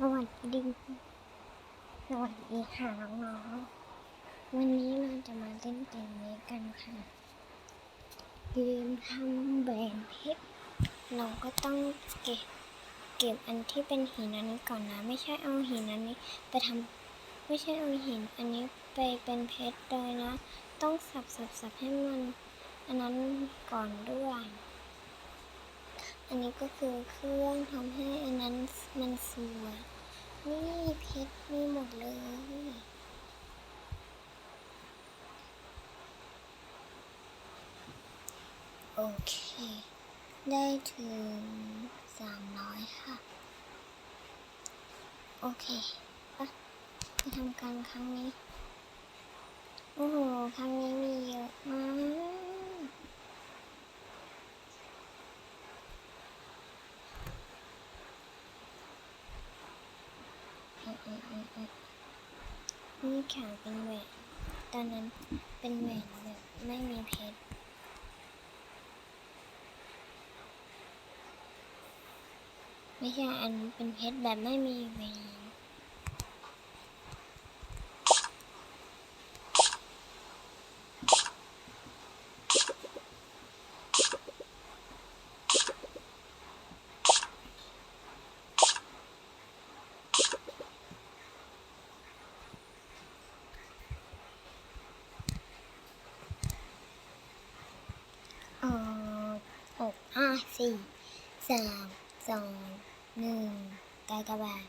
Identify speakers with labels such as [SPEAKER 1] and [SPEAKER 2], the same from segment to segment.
[SPEAKER 1] สวัสดี สวัสดีค่ะน้องๆ วันนี้เราจะมาเล่นเกมนี้กันค่ะเกมทำแหวนเพชรเราก็ต้องเก็บเก็บอันที่เป็นหินอันนี้ก่อนนะ ไม่ใช่เอาหินอันนี้ไปทำไม่ใช่เอาหินอันนี้ไปเป็นเพชรเลยนะ ต้องสับสับสับให้มัน อันนั้นก่อนด้วย อันนี้ก็คือเครื่องทำให้อันนั้น สวยนี่เพชรมีหมดเลย โอเค ได้ถึงสามร้อยค่ะ โอเคไปทำการครั้งนี้ โอ้โห ครั้งนี้มีเยอะมาก อืมอืมอืมอืมนี่ขาเป็นแหวนตอนนั้นเป็นแหวนแบบไม่มีเพชรไม่ใช่อันเป็นเพชรแบบไม่มีแหวน เอ่อหกห้า สี่สามสองหนึ่งกากบาท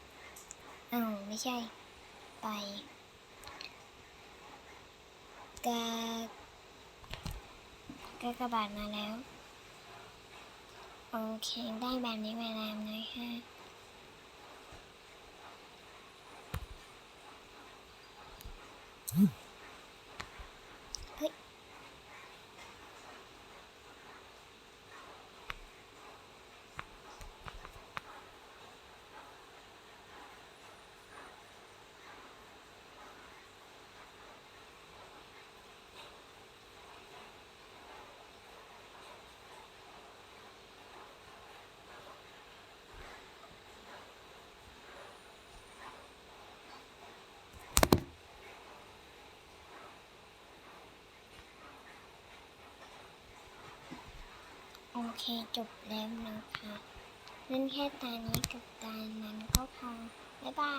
[SPEAKER 1] อ้าวไม่ใช่ ไปกากากบาทมาแล้ว โอเค ได้แบบนี้มาแล้วนะคะเเคจบแล้วนะคะ เล่นแค่ตานี้กับตานั้นก็พอ บ๊ายบาย